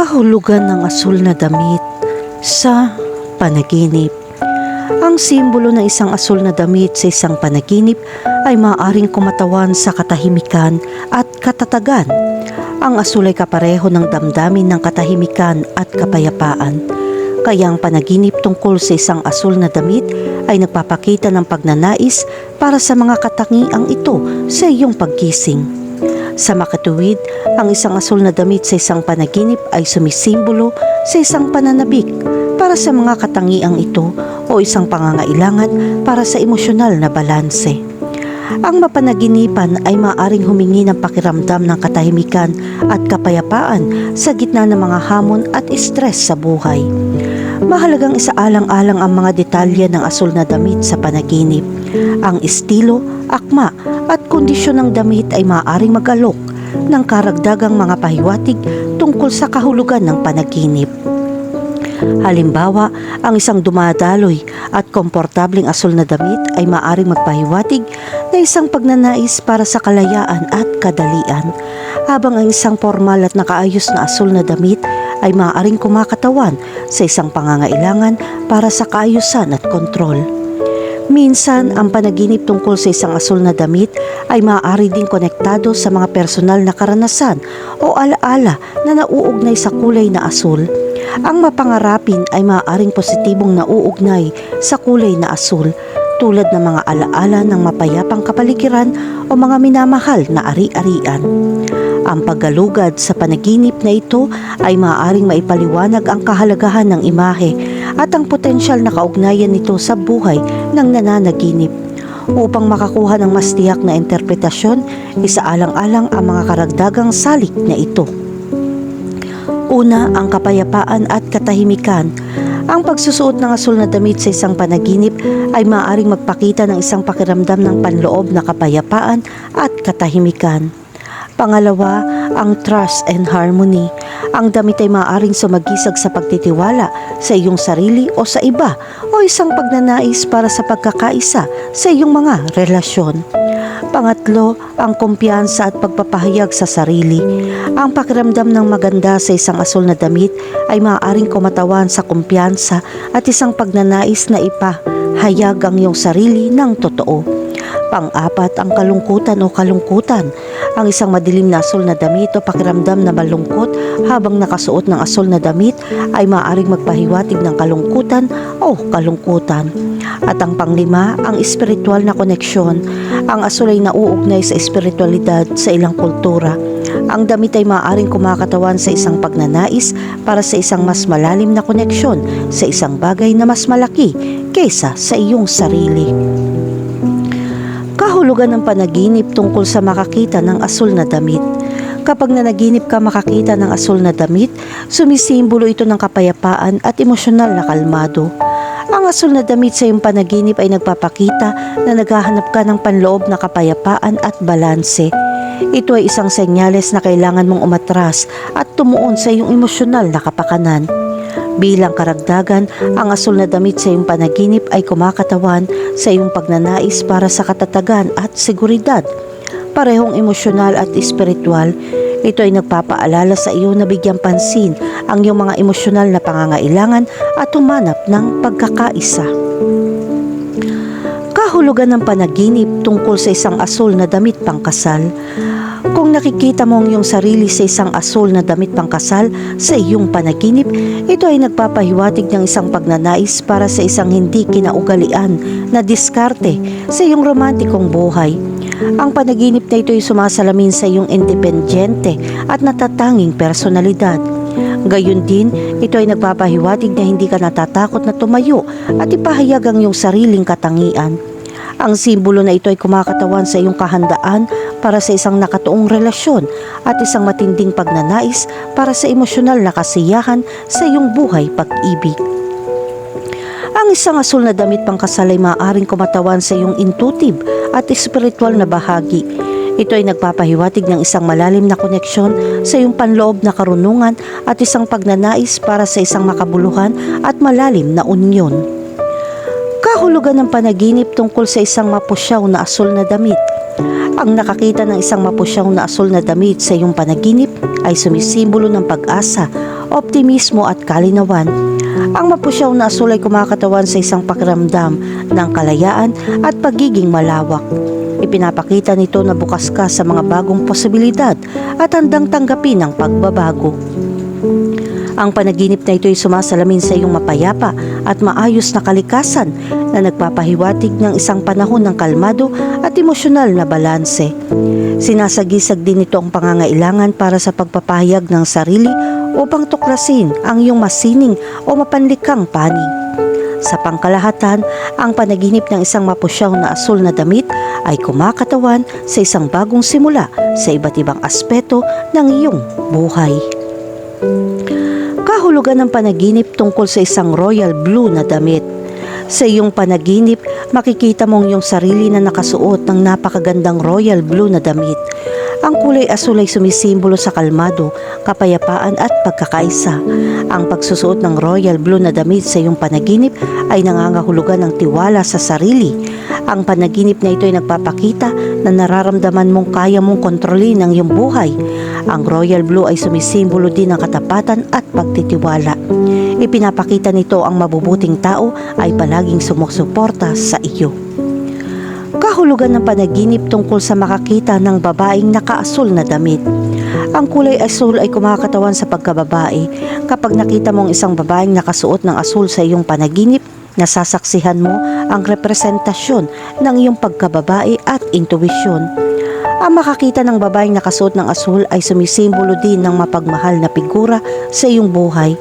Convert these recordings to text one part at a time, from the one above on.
kahulugan ng asul na damit sa panaginip. Ang simbolo ng isang asul na damit sa isang panaginip ay maaaring kumatawan sa katahimikan at katatagan. Ang asul ay kapareho ng damdamin ng katahimikan at kapayapaan. Kaya ang panaginip tungkol sa isang asul na damit ay nagpapakita ng pagnanais para sa mga katangiang ito sa iyong paggising. Sa makatuwid, ang isang asul na damit sa isang panaginip ay sumisimbolo sa isang pananabik para sa mga katangiang ito o isang pangangailangan para sa emosyonal na balanse. Ang mapanaginipan ay maaring humingi ng pakiramdam ng katahimikan at kapayapaan sa gitna ng mga hamon at stress sa buhay. Mahalagang isaalang-alang ang mga detalye ng asul na damit sa panaginip. Ang estilo, akma at kondisyon ng damit ay maaaring mag-alok ng karagdagang mga pahiwatig tungkol sa kahulugan ng panaginip. Halimbawa, ang isang dumadaloy at komportabling asul na damit ay maaring magpahiwatig na isang pagnanais para sa kalayaan at kadalian, habang ang isang formal at nakaayos na asul na damit ay maaaring kumakatawan sa isang pangangailangan para sa kaayusan at kontrol. Minsan, ang panaginip tungkol sa isang asul na damit ay maaari ding konektado sa mga personal na karanasan o alaala na nauugnay sa kulay na asul. Ang mapangarapin ay maaaring positibong nauugnay sa kulay na asul tulad ng mga alaala ng mapayapang kapaligiran o mga minamahal na ari-arian. Ang paggalugad sa panaginip na ito ay maaaring maipaliwanag ang kahalagahan ng imahe at ang potensyal na kaugnayan nito sa buhay ng nananaginip. Upang makakuha ng mas tiyak na interpretasyon, isaalang-alang ang mga karagdagang salik na ito. Una, ang kapayapaan at katahimikan. Ang pagsusuot ng asul na damit sa isang panaginip ay maaaring magpakita ng isang pakiramdam ng panloob na kapayapaan at katahimikan. Pangalawa, ang trust and harmony. Ang damit ay maaaring sumagisag sa pagtitiwala sa iyong sarili o sa iba o isang pagnanais para sa pagkakaisa sa iyong mga relasyon. Pangatlo, ang kumpiyansa at pagpapahayag sa sarili. Ang pakiramdam ng maganda sa isang asul na damit ay maaaring kumatawan sa kumpiyansa at isang pagnanais na ipahayag ang iyong sarili ng totoo. Pang-apat, ang kalungkutan o kalungkutan. Ang isang madilim na asul na damit o pakiramdam na malungkot habang nakasuot ng asul na damit ay maaaring magpahiwatig ng kalungkutan o kalungkutan. At ang panglima, ang espiritual na koneksyon. Ang asul ay nauugnay sa espiritualidad sa ilang kultura. Ang damit ay maaaring kumakatawan sa isang pagnanais para sa isang mas malalim na koneksyon sa isang bagay na mas malaki kaysa sa iyong sarili. Kahulugan ng panaginip tungkol sa makakita ng asul na damit. Kapag nanaginip ka makakita ng asul na damit, sumisimbolo ito ng kapayapaan at emosyonal na kalmado. Ang asul na damit sa iyong panaginip ay nagpapakita na naghahanap ka ng panloob na kapayapaan at balanse. Ito ay isang senyales na kailangan mong umatras at tumuon sa iyong emosyonal na kapakanan. Bilang karagdagan, ang asul na damit sa iyong panaginip ay kumakatawan sa iyong pagnanais para sa katatagan at seguridad. Parehong emosyonal at espiritual, ito ay nagpapaalala sa iyo na bigyang pansin ang iyong mga emosyonal na pangangailangan at humanap ng pagkakaisa. Kahulugan ng panaginip tungkol sa isang asul na damit pangkasal. Kung nakikita mo ang iyong sarili sa isang asul na damit pangkasal sa iyong panaginip, ito ay nagpapahiwatig ng isang pagnanais para sa isang hindi kinaugalian na diskarte sa iyong romantikong buhay. Ang panaginip na ito ay sumasalamin sa iyong independyente at natatanging personalidad. Gayun din, ito ay nagpapahiwatig na hindi ka natatakot na tumayo at ipahayag ang iyong sariling katangian. Ang simbolo na ito ay kumakatawan sa iyong kahandaan para sa isang nakatuong relasyon at isang matinding pagnanais para sa emosyonal na kasiyahan sa iyong buhay pag-ibig. Ang isang asul na damit pangkasal ay maaaring kumatawan sa iyong intuitive at espiritual na bahagi. Ito ay nagpapahiwatig ng isang malalim na koneksyon sa iyong panloob na karunungan at isang pagnanais para sa isang makabuluhan at malalim na unyon. Kahulugan ng panaginip tungkol sa isang mapusyaw na asul na damit. Ang nakakita ng isang mapusyaw na asul na damit sa iyong panaginip ay sumisimbolo ng pag-asa optimismo at kalinawan. Ang mapusyaw na asul ay kumakatawan sa isang pakiramdam ng kalayaan at pagiging malawak. Ipinapakita nito na bukas ka sa mga bagong posibilidad at handang tanggapin ang pagbabago. Ang panaginip na ito ay sumasalamin sa iyong mapayapa at maayos na kalikasan na nagpapahiwatig ng isang panahon ng kalmado at emosyonal na balanse. Sinasagisag din ito ang pangangailangan para sa pagpapahayag ng sarili upang tuklasin ang iyong masining o mapanlikang panig. Sa pangkalahatan, ang panaginip ng isang mapusyaw na asul na damit ay kumakatawan sa isang bagong simula sa iba't ibang aspeto ng iyong buhay. Kahulugan ng panaginip tungkol sa isang royal blue na damit. Sa iyong panaginip, makikita mong iyong sarili na nakasuot ng napakagandang royal blue na damit. Ang kulay asul ay sumisimbolo sa kalmado, kapayapaan at pagkakaisa. Ang pagsusuot ng royal blue na damit sa iyong panaginip ay nangangahulugan ng tiwala sa sarili. Ang panaginip na ito ay nagpapakita na nararamdaman mong kaya mong kontrolin ang iyong buhay. Ang royal blue ay sumisimbolo din ng katapatan at pagtitiwala. Ipinapakita nito ang mabubuting tao ay palaging sumusuporta sa iyo. Kahulugan ng panaginip tungkol sa makakita ng babaeng nakaasul na damit. Ang kulay asul ay kumakatawan sa pagkababae. Kapag nakita mong isang babaeng nakasuot ng asul sa iyong panaginip, nasasaksihan mo ang representasyon ng iyong pagkababae at intuwisyon. Ang makakita ng babaeng nakasuot ng asul ay sumisimbolo din ng mapagmahal na figura sa iyong buhay.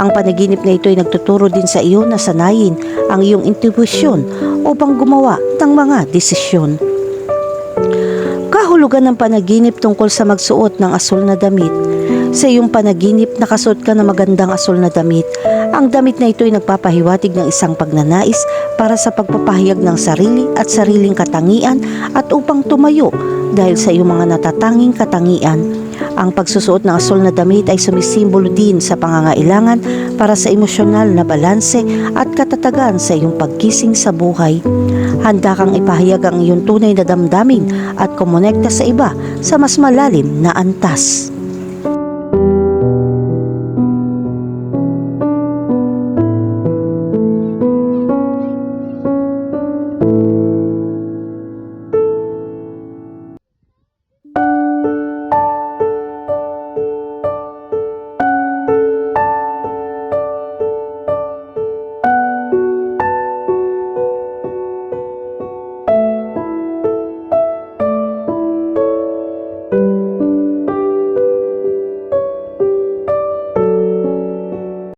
Ang panaginip na ito ay nagtuturo din sa iyo na sanayin ang iyong intuition upang gumawa ng mga desisyon. Kahulugan ng panaginip tungkol sa magsuot ng asul na damit. Sa iyong panaginip, nakasuot ka ng magandang asul na damit. Ang damit na ito ay nagpapahiwatig ng isang pagnanais para sa pagpapahayag ng sarili at sariling katangian at upang tumayo dahil sa iyong mga natatanging katangian. Ang pagsusuot ng asul na damit ay sumisimbolo din sa pangangailangan para sa emosyonal na balanse at katatagan sa iyong pagkising sa buhay. Handa kang ipahayag ang iyong tunay na damdamin at kumonekta sa iba sa mas malalim na antas.